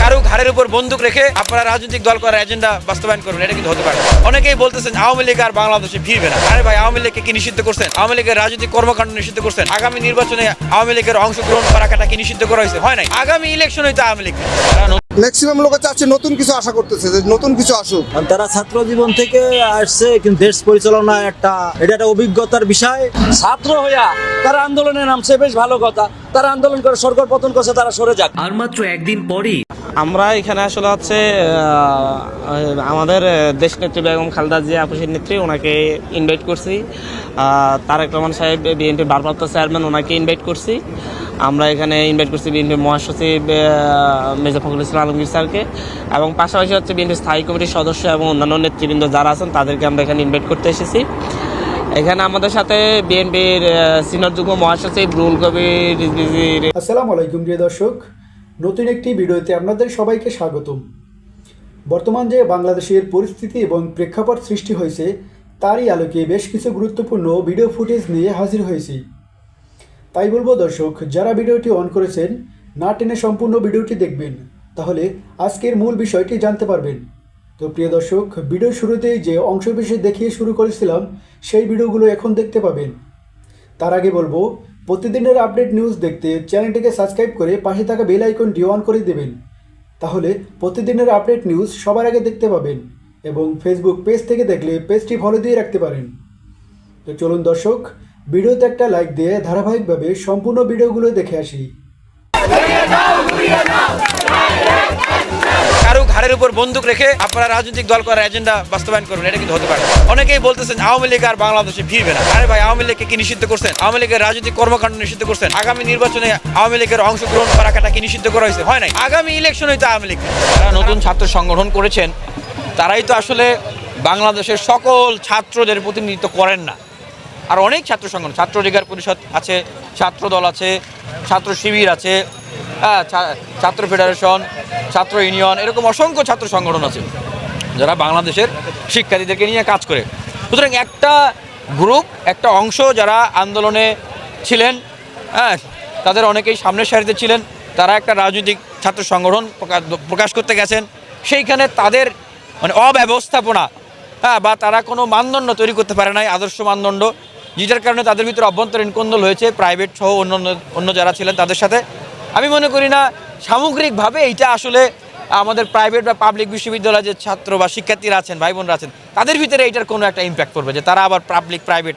কারও উপর বন্দুক রেখে আপনারা রাজনৈতিক দল করার এজেন্ডা বাস্তবায়ন করবেন, এটা কিন্তু হতে পারে অনেকেই বলতেছেন আওয়ামী লীগ আর বাংলাদেশে ফিরবে না। আরে ভাই, আওয়ামী লীগকে কি নিষিদ্ধ করছেন? আওয়ামী লীগের রাজনৈতিক কর্মকাণ্ড নিষিদ্ধ করছেন। আগামী নির্বাচনে আওয়ামী লীগের অংশগ্রহণ করা কাটা কি নিষিদ্ধ করা হয়েছে? হয় নাই। আগামী ইলেকশন হইতে আওয়ামী লীগ। ম্যাক্সিমাম লোক চাচ্ছে নতুন কিছু আশা করতেছে যে নতুন কিছু আসুক। কারণ তারা ছাত্র জীবন থেকে আসছে কিন্তু দেশ পরিচালনা একটা এটা একটা অভিজ্ঞতার বিষয়। ছাত্র হইয়া তারা আন্দোলনে নামছে বেশ ভালো কথা। তারা আন্দোলন করে সরকার পতন করছে তারা সরে যাক। আর মাত্র একদিন পরেই আমরা এখানে আসলে হচ্ছে আমাদের দেশ নেত্রী বেগম খালেদা জিয়া আপুসের নেত্রী, ওনাকে ইনভাইট করছি। তারেক রহমান সাহেব, বিএনপির ভারপ্রাপ্ত চেয়ারম্যান ওনাকে ইনভাইট করছি। আমরা এখানে ইনভাইট করছি বিএনপির মহাসচিব মির্জা ফখরুল ইসলাম আলমগীর স্যারকে। এবং পাশাপাশি হচ্ছে বিএনপির স্থায়ী কমিটির সদস্য এবং অন্যান্য নেতৃবৃন্দ যারা আছেন, তাদেরকে আমরা এখানে ইনভাইট করতে এসেছি। এখানে আমাদের সাথে বিএনপির সিনিয়র যুগ্ম মহাসচিব রুল কবির আসসালামু আলাইকুম, প্রিয় দর্শক। নতুন একটি ভিডিওতে আপনাদের সবাইকে স্বাগতম। বর্তমান যে বাংলাদেশের পরিস্থিতি এবং প্রেক্ষাপট সৃষ্টি হয়েছে, তারই আলোকে বেশ কিছু গুরুত্বপূর্ণ ভিডিও ফুটেজ নিয়ে হাজির হয়েছি। তাই বলব, দর্শক, যারা ভিডিওটি অন করেছেন, না টেনে সম্পূর্ণ ভিডিওটি দেখবেন। তাহলে আজকের মূল বিষয়টি জানতে পারবেন। তো প্রিয় দর্শক, ভিডিও শুরুতেই যে অংশবিশেষ দেখিয়ে শুরু করেছিলাম, সেই ভিডিওগুলো এখন দেখতে পাবেন। তার আগে বলব প্রতিদিনের আপডেট নিউজ দেখতে চ্যানেলটিকে সাবস্ক্রাইব করে পাশে থাকা বেল আইকনটি অন করে দেবেন। তাহলে প্রতিদিনের আপডেট নিউজ সবার আগে দেখতে পাবেন এবং ফেসবুক পেজ থেকে দেখলে পেজটি ফলো দিয়ে রাখতে পারেন। তো চলুন দর্শক, ভিডিওতে একটা লাইক দিয়ে ধারাবাহিকভাবে সম্পূর্ণ ভিডিওগুলো দেখে আসি। ঘাড়ের উপর বন্দুক রেখে আপনারা রাজনৈতিক দল করার এজেন্ডা বাস্তবায়ন করবেন, এটা কিন্তু হতে পারে। অনেকেই বলতেছেন আওয়ামী লীগ আর বাংলাদেশে ফিরবে না। আরে ভাই, আওয়ামী লীগকে কি নিষিদ্ধ করছেন? আওয়ামী লীগের রাজনৈতিক কর্মকাণ্ড নিষিদ্ধ করছেন। আগামী নির্বাচনে আওয়ামী লীগের অংশগ্রহণ করা কাটা কি নিষিদ্ধ করা হয়েছে? হয় নাই। আগামী ইলেকশন হইতে আওয়ামী লীগ। যারা নতুন ছাত্র সংগঠন করেছেন, তারাই তো আসলে বাংলাদেশের সকল ছাত্রদের প্রতিনিধিত্ব করেন না। আর অনেক ছাত্র সংগঠন, ছাত্র অধিকার পরিষদ আছে, ছাত্র দল আছে, ছাত্র শিবির আছে হ্যাঁ ছাত্র ফেডারেশন, ছাত্র ইউনিয়ন, এরকম অসংখ্য ছাত্র সংগঠন আছে, যারা বাংলাদেশের শিক্ষার্থীদেরকে নিয়ে কাজ করে। সুতরাং একটা গ্রুপ, একটা অংশ যারা আন্দোলনে ছিলেন হ্যাঁ তাদের অনেকেই সামনের সারিতে ছিলেন, তারা একটা রাজনৈতিক ছাত্র সংগঠন প্রকা- প্রকাশ করতে গেছেন। সেইখানে তাদের মানে অব্যবস্থাপনা হ্যাঁ বা তারা কোনো মানদণ্ড তৈরি করতে পারে নাই, আদর্শ মানদণ্ড, যেটার কারণে তাদের ভিতরে অভ্যন্তরীণ কোন্দল হয়েছে, প্রাইভেট সহ অন্য- অন্য যারা ছিলেন তাদের সাথে। আমি মনে করি না, সামগ্রিকভাবে এইটা আসলে আমাদের প্রাইভেট বা পাবলিক বিশ্ববিদ্যালয়ে যে ছাত্র বা শিক্ষার্থীরা আছেন ভাই বোনরা আছেন, তাদের ভিতরে এইটার কোনো একটা ইম্প্যাক্ট পড়বে যে তারা আবার পাবলিক প্রাইভেট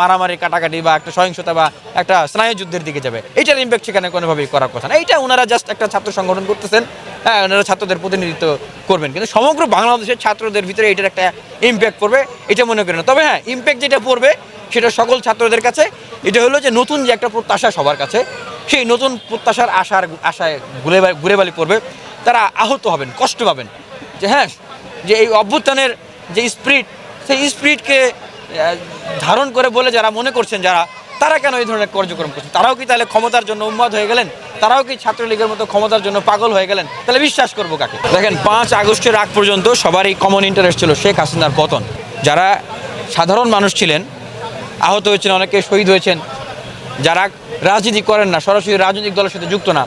মারামারি, কাটাকাটি বা একটা সহিংসতা বা একটা স্নায়ু যুদ্ধের দিকে যাবে। এইটার ইম্প্যাক্ট সেখানে কোনোভাবেই করার কথা না। এইটা ওনারা জাস্ট একটা ছাত্র সংগঠন করতেছেন হ্যাঁ ওনারা ছাত্রদের প্রতিনিধিত্ব করবেন। কিন্তু সমগ্র বাংলাদেশের ছাত্রদের ভিতরে এটার একটা ইম্প্যাক্ট পড়বে, এটা মনে করি না। তবে হ্যাঁ ইম্প্যাক্ট যেটা পড়বে, সেটা সকল ছাত্রদের কাছে, এটা হলো যে নতুন যে একটা প্রত্যাশা সবার কাছে সেই নতুন প্রত্যাশার আশার আশায় ঘুরে বা- ঘুরে বালি পড়বে। তারা আহত হবেন, কষ্ট পাবেন। যে হ্যাঁ যে এই অভ্যুত্থানের যে স্পিরিট সেই স্পিরিটকে ধারণ করে বলে যারা মনে করছেন যারা, তারা কেন এই ধরনের কার্যক্রম করছেন? তারাও কি তাহলে ক্ষমতার জন্য উন্মাদ হয়ে গেলেন? তারাও কি ছাত্রলীগের মতো ক্ষমতার জন্য পাগল হয়ে গেলেন? তাহলে বিশ্বাস করব কাকে? দেখেন, পাঁচ আগস্টের আগ পর্যন্ত সবারই কমন ইন্টারেস্ট ছিল শেখ হাসিনার পতন। যারা সাধারণ মানুষ ছিলেন, আহত হয়েছেন, অনেকে শহীদ হয়েছেন যারা রাজনীতি করেন না, সরাসরি রাজনৈতিক দলের সাথে যুক্ত না,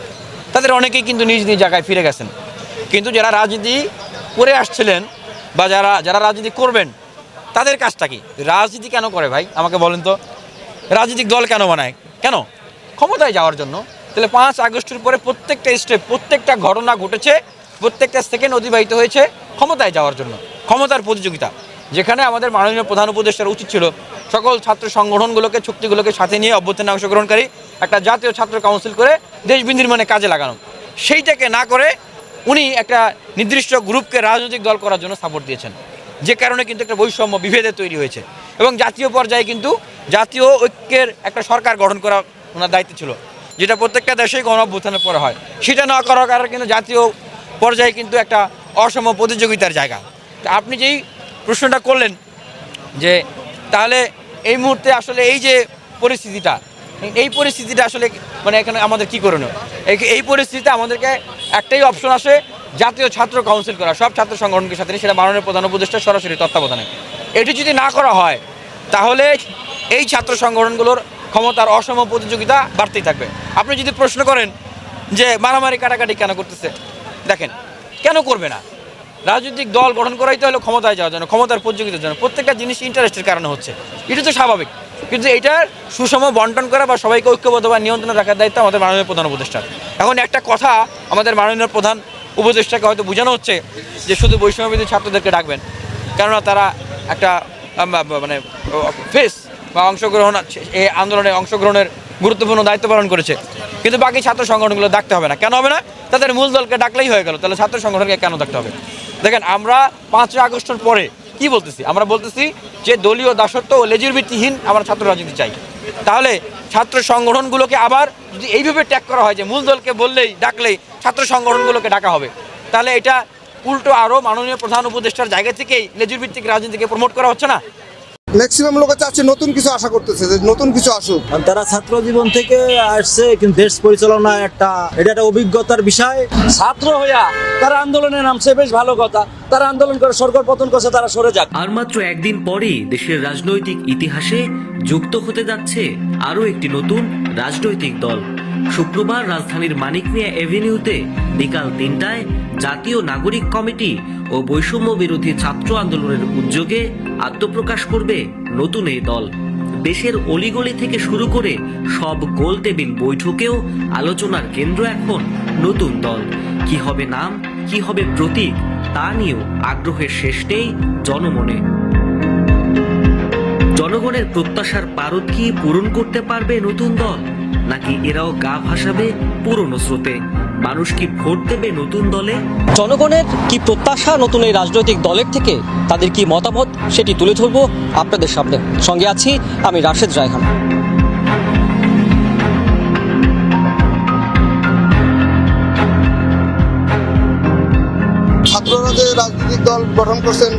তাদের অনেকেই কিন্তু নিজ নিজ জায়গায় ফিরে গেছেন। কিন্তু যারা রাজনীতি করে আসছিলেন বা যারা যারা রাজনীতি করবেন, তাদের কাজটা কি? রাজনীতি কেন করে ভাই? আমাকে বলেন তো। রাজনৈতিক দল কেন বানায়? কেন? ক্ষমতায় যাওয়ার জন্য। তাহলে পাঁচ আগস্টের পরে প্রত্যেকটা স্টেপ, প্রত্যেকটা ঘটনা ঘটেছে, প্রত্যেকটা সেকেন্ড অতিবাহিত হয়েছে ক্ষমতায় যাওয়ার জন্য। ক্ষমতার প্রতিযোগিতা। যেখানে আমাদের মাননীয় প্রধান উপদেষ্টার উচিত ছিল সকল ছাত্র সংগঠনগুলোকে, চুক্তিগুলোকে সাথে নিয়ে অভ্যর্থনে অংশগ্রহণকারী একটা জাতীয় ছাত্র কাউন্সিল করে দেশ বিনির্মাণে কাজে লাগানো। সেইটাকে না করে উনি একটা নির্দিষ্ট গ্রুপকে রাজনৈতিক দল করার জন্য সাপোর্ট দিয়েছেন। যে কারণে কিন্তু একটা বৈষম্য বিভেদে তৈরি হয়েছে। এবং জাতীয় পর্যায়ে কিন্তু জাতীয় ঐক্যের একটা সরকার গঠন করা ওনার দায়িত্ব ছিল, যেটা প্রত্যেকটা দেশেই গণ অভ্যুত্থানের পরে হয়। সেটা না করার কারণে কিন্তু জাতীয় পর্যায়ে কিন্তু একটা অসম প্রতিযোগিতার জায়গা। আপনি যেই প্রশ্নটা করলেন যে তাহলে এই মুহূর্তে আসলে এই যে পরিস্থিতিটা, এই পরিস্থিতিটা আসলে মানে এখানে আমাদের কি করণীয় এই- পরিস্থিতিতে আমাদেরকে একটাই অপশন আসে জাতীয় ছাত্র কাউন্সিল করা। সব ছাত্র সংগঠনকে সাথে সেটা মাননীয় প্রধান উপদেষ্টা সরাসরি তত্ত্বাবধানে। এটি যদি না করা হয়, তাহলে এই ছাত্র সংগঠনগুলোর ক্ষমতার অসম প্রতিযোগিতা বাড়তেই থাকবে। আপনি যদি প্রশ্ন করেন যে মারামারি কাটাকাটি কেন করতেছে, দেখেন, কেন করবে না? রাজনৈতিক দল গঠন করাই তো হলো ক্ষমতায় যাওয়ার জন্য, ক্ষমতার প্রতিযোগিতার জন্য। প্রত্যেকটা জিনিস ইন্টারেস্টের কারণে হচ্ছে। এটা তো স্বাভাবিক। কিন্তু এটার সুষম বন্টন করা বা সবাইকে ঐক্যবদ্ধ বা নিয়ন্ত্রণে রাখার দায়িত্ব আমাদের মাননীয় প্রধান উপদেষ্টার এখন একটা কথা আমাদের মাননীয় প্রধান উপদেষ্টাকে হয়তো বোঝানো হচ্ছে যে শুধু বৈষম্যবিধি ছাত্রদেরকে ডাকবেন, কেননা তারা একটা মানে ফেস বা অংশগ্রহণ এই আন্দোলনে অংশগ্রহণের গুরুত্বপূর্ণ দায়িত্ব পালন করেছে। কিন্তু বাকি ছাত্র সংগঠনগুলো ডাকতে হবে না। কেন হবে না? তাদের মূল দলকে ডাকলেই হয়ে গেল। তাহলে ছাত্র সংগঠনকে কেন ডাকতে হবে? দেখেন, আমরা পাঁচই আগস্টের পরে কি বলতেছি? আমরা বলতেছি যে দলীয় দাসত্ব ও লেজুর ভিত্তিহীন আমরা ছাত্র রাজনীতি চাই। তাহলে ছাত্র সংগঠনগুলোকে আবার যদি এইভাবে ট্যাগ করা হয় যে মূল দলকে বললেই, ডাকলেই ছাত্র সংগঠনগুলোকে ডাকা হবে, তাহলে এটা উল্টো আরও মাননীয় প্রধান উপদেষ্টার জায়গা থেকেই লেজুর ভিত্তিক রাজনীতিকে প্রমোট করা হচ্ছে না? ম্যাক্সিমাম লোকে চাচ্ছে নতুন কিছু আশা করতেছে যে নতুন কিছু আসুক। তারা ছাত্র জীবন থেকে আসছে কিন্তু দেশ পরিচালনা একটা এটা একটা অভিজ্ঞতার বিষয়। ছাত্র হইয়া তারা আন্দোলনে নামছে বেশ ভালো কথা। তারা আন্দোলন করে সরকার পতন করছে তারা সরে যাক। আর মাত্র একদিন পরেই দেশের রাজনৈতিক ইতিহাসে যুক্ত হতে যাচ্ছে আরও একটি নতুন রাজনৈতিক দল। শুক্রবার রাজধানীর মানিক মিয়া এভিনিউতে বিকাল তিনটায় জাতীয় নাগরিক কমিটি ও বৈষম্য বিরোধী ছাত্র আন্দোলনের উদ্যোগে আত্মপ্রকাশ করবে নতুন এই দল। দেশের অলিগলি থেকে শুরু করে সব গোল টেবিল বৈঠকেও আলোচনার কেন্দ্র এখন নতুন দল। কি হবে নাম, কি হবে প্রতীক, তা নিয়েও আগ্রহের শেষ নেই জনমনে। জনগণের প্রত্যাশার পারদ কি পূরণ করতে পারবে নতুন দল, নাকি এরাও গা ভাসাবে পুরনো স্রোতে? মানুষ কি ভোট দেবে নতুন দলে? জনগণের কি প্রত্যাশা নতুন এই রাজনৈতিক দলের থেকে? তাদের কি মতামত? সেটি তুলে ধরবো আপনাদের সামনে। সঙ্গে আছি আমি রাশেদ রায়হান। ছাত্ররা যে রাজনৈতিক দল গঠন করছেন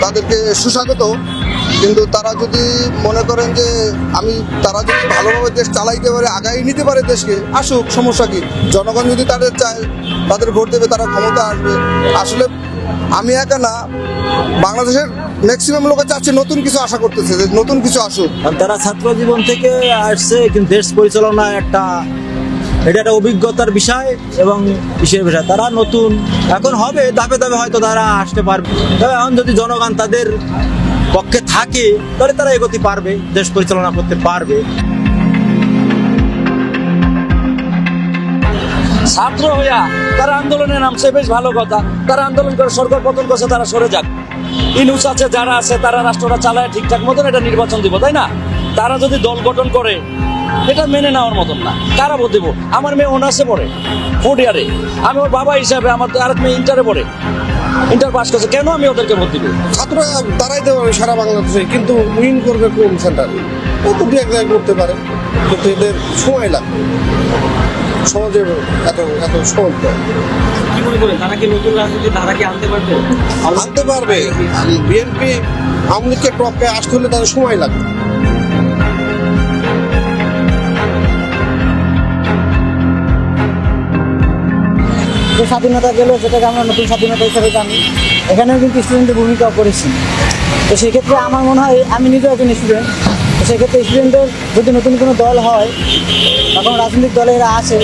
তাদেরকে সুস্বাগত কিন্তু তারা যদি মনে করেন যে আমি, তারা যদি ভালোভাবে দেশ চালাইতে পারে, আগাই নিতে পারে দেশকে, আসুক, সমস্যা কি? জনগণ যদি তাদের চায়, তাদের ভোট দেবে, তারা ক্ষমতা আসবে। আসলে আমি একা না, বাংলাদেশের ম্যাক্সিমাম লোকে চাচ্ছে নতুন কিছু আশা করতেছে, যে নতুন কিছু আসুক। তারা ছাত্র জীবন থেকে আসছে, কিন্তু দেশ পরিচালনা একটা, এটা একটা অভিজ্ঞতার বিষয় এবং বিশেষ বিষয়। তারা নতুন, এখন হবে, ধাপে ধাপে হয়তো তারা আসতে পারবে। তবে এখন যদি জনগণ তাদের পক্ষে থাকে, তাহলে তারা এগোতে পারবে, দেশ পরিচালনা করতে পারবে। ছাত্র হইয়া তারা আন্দোলনে নামছে, বেশ ভালো কথা। তারা আন্দোলন করে, সরকার পতন করছে, তারা সরে যাক। ইনুস আছে, যারা আছে, তারা রাষ্ট্রটা চালায় ঠিকঠাক মতন, এটা নির্বাচন দিব, তাই না? তারা যদি দল গঠন করে, এটা মেনে নেওয়ার মতন না। কারা ভোট দেবো? আমার মেয়ে অনার্সে পড়ে, ফোর্থ ইয়ারে। আমি ওর বাবা হিসাবে, আমার আরেক মেয়ে ইন্টারে পড়ে। ইন্টার পাস করছে কেন আমি ওদেরকে ভোট দিব? ছাত্ররা দাঁড়াইতে পারবে সারা বাংলাদেশে কিন্তু উইন করবে কোন সেন্টারে ও তো দু এক জায়গায় করতে পারে কিন্তু এদের সময় লাগবে। সহজে এত এত সহজ। কি মনে করেন তারা কি নতুন রাজনীতি তারা কি আনতে পারবে? আনতে পারবে। বিএনপি আওয়ামী লীগকে টপকে আসতে হলে তাদের সময় লাগবে। যে স্বাধীনতা গেল সেটাকে আমরা নতুন স্বাধীনতা হিসেবে জানি। এখানেও কিন্তু স্টুডেন্টের ভূমিকা করেছি। তো সেক্ষেত্রে আমার মনে হয়, আমি নিজেও একজন স্টুডেন্ট তো সেক্ষেত্রে স্টুডেন্টদের যদি নতুন কোনো দল হয়, বা কোনো রাজনৈতিক দলে এরা আসে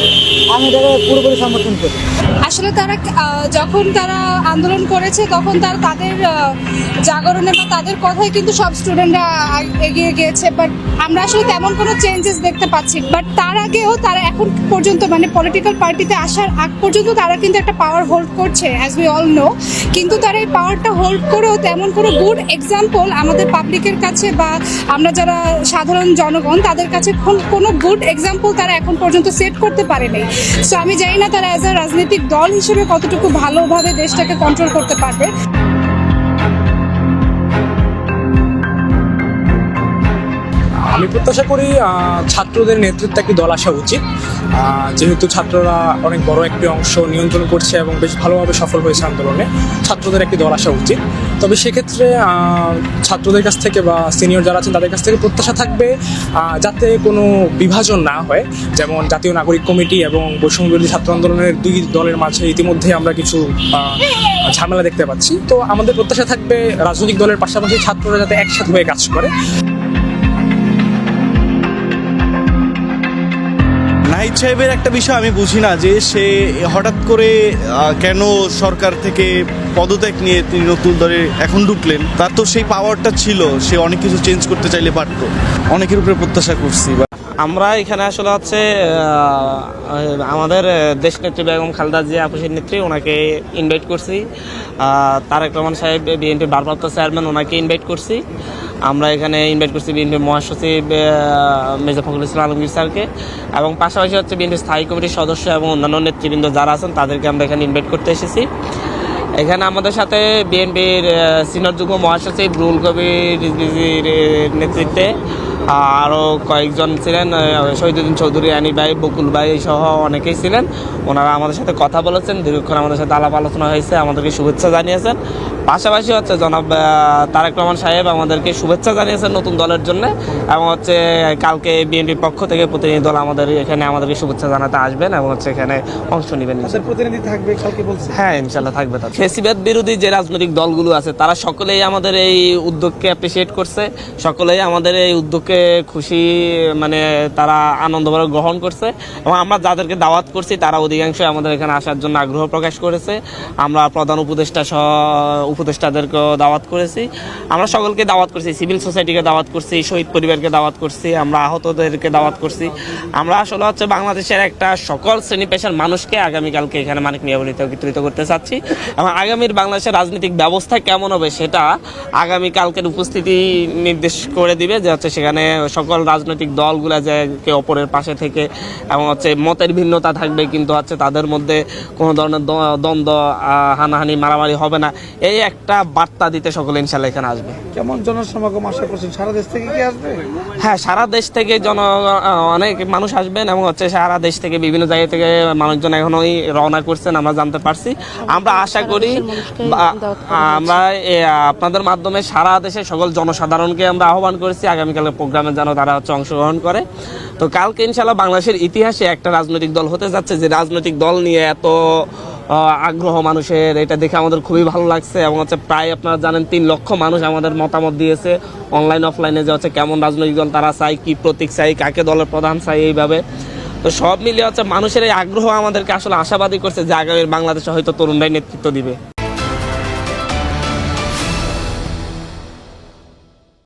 আমি পুরোপুরি সমর্থন করি। আসলে তারা যখন তারা আন্দোলন করেছে, তখন তারা, তাদের জাগরণে বা তাদের কথায় কিন্তু সব স্টুডেন্টরা এগিয়ে গিয়েছে। বাট আমরা আসলে তেমন কোনো চেঞ্জেস দেখতে পাচ্ছি বাট তার আগেও তারা, এখন পর্যন্ত মানে পলিটিক্যাল পার্টিতে আসার আগ পর্যন্ত তারা কিন্তু একটা পাওয়ার হোল্ড করছে অ্যাজ উই অল নো কিন্তু তারা এই পাওয়ারটা হোল্ড করেও তেমন কোনো গুড এক্সাম্পল আমাদের পাবলিকের কাছে বা আমরা যারা সাধারণ জনগণ, তাদের কাছে কোনো গুড এক্সাম্পল তারা এখন পর্যন্ত সেট করতে পারেনি। সো আমি জানি না তারা অ্যাজ আ রাজনৈতিক দল হিসেবে কতটুকু ভালোভাবে দেশটাকে কন্ট্রোল করতে পারবে। আমি প্রত্যাশা করি ছাত্রদের নেতৃত্বে একটি দল আসা উচিত। যেহেতু ছাত্ররা অনেক বড় একটি অংশ নিয়ন্ত্রণ করছে এবং বেশ ভালোভাবে সফল হয়েছে আন্দোলনে, ছাত্রদের একটি দল আসা উচিত। তবে সেক্ষেত্রে ছাত্রদের কাছ থেকে বা সিনিয়র যারা আছেন তাদের কাছ থেকে প্রত্যাশা থাকবে যাতে কোনো বিভাজন না হয়। যেমন জাতীয় নাগরিক কমিটি এবং বৈষম্য বিরোধী ছাত্র আন্দোলনের দুই দলের মাঝে ইতিমধ্যে আমরা কিছু ঝামেলা দেখতে পাচ্ছি। তো আমাদের প্রত্যাশা থাকবে, রাজনৈতিক দলের পাশাপাশি ছাত্ররা যাতে একসাথে হয়ে কাজ করে। নাহিদ সাহেবের একটা বিষয় আমি বুঝি না, যে সে হঠাৎ করে কেন সরকার থেকে পদত্যাগ নিয়ে তিনি নতুন দলে এখন ঢুকলেন? তার তো সেই পাওয়ারটা ছিল, সে অনেক কিছু চেঞ্জ করতে চাইলে পারতো। অনেকের উপরে প্রত্যাশা করছি আমরা এখানে আসলে হচ্ছে আমাদের দেশ নেত্রী বেগম খালেদা জিয়া আপুসের নেত্রী, ওনাকে ইনভাইট করছি। তারেক রহমান সাহেব, বিএনপির ভারপ্রাপ্ত চেয়ারম্যান, ওনাকে ইনভাইট করছি। আমরা এখানে ইনভাইট করছি বিএনপির মহাসচিব মির্জা ফখরুল ইসলাম আলমগীর স্যারকে। এবং পাশাপাশি হচ্ছে বিএনপির স্থায়ী কমিটির সদস্য এবং অন্যান্য নেতৃবৃন্দ যারা আছেন, তাদেরকে আমরা এখানে ইনভাইট করতে এসেছি। এখানে আমাদের সাথে বিএনপির সিনিয়র যুগ্ম মহাসচিব রুল কবির নেতৃত্বে আরও কয়েকজন ছিলেন শহীদুদ্দিন চৌধুরী আনি ভাই বকুল ভাই সহ অনেকেই ছিলেন। ওনারা আমাদের সাথে কথা বলেছেন দীর্ঘক্ষণ আমাদের সাথে আলাপ আলোচনা হয়েছে আমাদেরকে শুভেচ্ছা জানিয়েছেন। পাশাপাশি হচ্ছে জনাব তারেক রহমান সাহেব আমাদেরকে শুভেচ্ছা জানিয়েছেন নতুন দলের জন্য এবং হচ্ছে কালকে বিএনপির পক্ষ থেকে প্রতিনিধি দল আমাদের এখানে আমাদেরকে শুভেচ্ছা জানাতে আসবেন এবং হচ্ছে এখানে অংশ নেবেন প্রতিনিধি থাকবে কালকে বলছে। হ্যাঁ ইনশাল্লাহ থাকবে তার ফেসিবাদ বিরোধী যে রাজনৈতিক দলগুলো আছে তারা সকলেই আমাদের এই উদ্যোগকে অ্যাপ্রিসিয়েট করছে সকলেই আমাদের এই উদ্যোগকে খুশি মানে তারা আনন্দভাবে গ্রহণ করছে এবং আমরা যাদেরকে দাওয়াত করছি, তারা অধিকাংশই আমাদের এখানে আসার জন্য আগ্রহ প্রকাশ করেছে। আমরা প্রধান উপদেষ্টা সহ উপদেষ্টাদেরকেও দাওয়াত করেছি। আমরা সকলকে দাওয়াত করছি, সিভিল সোসাইটিকে দাওয়াত করছি, শহীদ পরিবারকে দাওয়াত করছি, আমরা আহতদেরকে দাওয়াত করছি। আমরা আসলে হচ্ছে বাংলাদেশের একটা সকল শ্রেণি পেশার মানুষকে আগামীকালকে এখানে মানিক নিয়াবলিতে বিতরিত করতে চাচ্ছি। এবং আগামীর বাংলাদেশের রাজনৈতিক ব্যবস্থা কেমন হবে সেটা আগামীকালকের উপস্থিতি নির্দেশ করে দিবে যে হচ্ছে সেখানে সকল রাজনৈতিক দলগুলো যে একে অপরের পাশে থেকে এবং হচ্ছে মতের ভিন্নতা থাকবে কিন্তু হচ্ছে তাদের মধ্যে কোনো ধরনের দ্বন্দ্ব হানাহানি মারামারি হবে না। এই একটা বার্তা দিতে সকলে ইনশাল্লাহ এখানে আসবে। কেমন জনসমাগম আশা করছেন? সারা দেশ থেকে কি আসবে? হ্যাঁ সারা দেশ থেকে জন অনেক মানুষ আসবেন এবং হচ্ছে সারা দেশ থেকে বিভিন্ন জায়গা থেকে মানুষজন এখনোই রওনা করছেন আমরা জানতে পারছি। আমরা আশা করি আমরা আপনাদের মাধ্যমে সারা দেশে সকল জনসাধারণকে আমরা আহ্বান করেছি। আগামীকালের প্রোগ্রামে যেন তারা হচ্ছে অংশগ্রহণ করে। তো কালকে ইনশাল্লাহ বাংলাদেশের ইতিহাসে একটা রাজনৈতিক দল হতে যাচ্ছে, যে রাজনৈতিক দল নিয়ে এত আগ্রহ মানুষের, এটা দেখে আমাদের খুবই ভালো লাগছে এবং হচ্ছে প্রায় আপনারা জানেন তিন লক্ষ মানুষ আমাদের মতামত দিয়েছে অনলাইন, অফলাইনে যে হচ্ছে কেমন রাজনৈতিক দল, তারা চাই কি প্রতীক চাই কাকে দলের প্রধান চাই এইভাবে। তো সব মিলিয়ে হচ্ছে মানুষের এই আগ্রহ আমাদেরকে আসলে আশাবাদী করছে যে আগামীর বাংলাদেশে হয়তো তরুণরাই নেতৃত্ব দিবে।